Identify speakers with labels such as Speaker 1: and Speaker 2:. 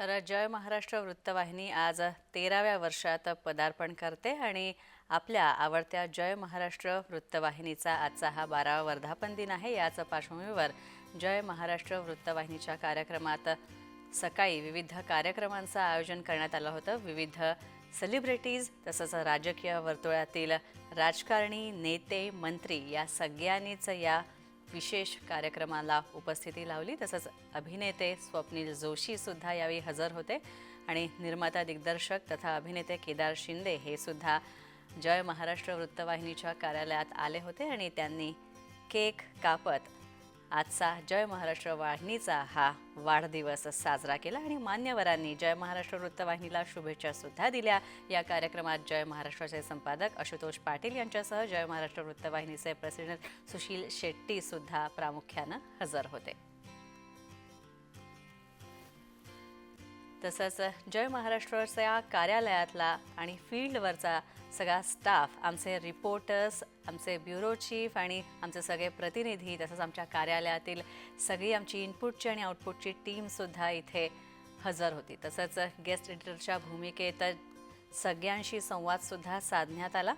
Speaker 1: तर जय महाराष्ट्र वृत्तवाहिनी आज तेराव्या वर्षात पदार्पण करते आणि आपल्या आवडत्या जय महाराष्ट्र वृत्तवाहिनीचा आजचा हा बारावा वर्धापन दिन आहे. याच पार्श्वभूमीवर जय महाराष्ट्र वृत्तवाहिनीच्या कार्यक्रमात सकाळी विविध कार्यक्रमांचं आयोजन करण्यात आलं होतं. विविध सेलिब्रिटीज तसंच राजकीय वर्तुळातील राजकारणी नेते मंत्री या सगळ्यांनीच या विशेष कार्यक्रमाला उपस्थिती लावली. तसंच अभिनेते स्वप्नील जोशी सुद्धा यावेळी हजर होते. आणि निर्माता दिग्दर्शक तथा अभिनेते केदार शिंदे हे सुद्धा जय महाराष्ट्र वृत्तवाहिनीच्या कार्यालयात आले होते. आणि त्यांनी केक कापत आजचा जय महाराष्ट्र वाहिनीचा हा वाढदिवस साजरा केला आणि मान्यवरांनी जय महाराष्ट्र वृत्तवाहिनीला शुभेच्छा सुद्धा दिल्या. या कार्यक्रमात जय महाराष्ट्राचे संपादक आशुतोष पाटील यांच्यासह जय महाराष्ट्र वृत्तवाहिनीचे प्रेसिडेंट सुशील शेट्टी सुद्धा प्रामुख्यानं हजर होते. तसंच जय महाराष्ट्रच्या कार्यालयातला आणि फील्डवरचा सगळा स्टाफ आमचे रिपोर्टर्स आमचे ब्युरो चीफ आणि आमचे सगळे प्रतिनिधी तसंच आमच्या कार्यालयातील सगळी आमची इनपुटची आणि आउटपुटची टीमसुद्धा इथे हजर होती. तसंच गेस्ट एडिटरच्या भूमिकेत सगळ्यांशी संवादसुद्धा साधण्यात आला.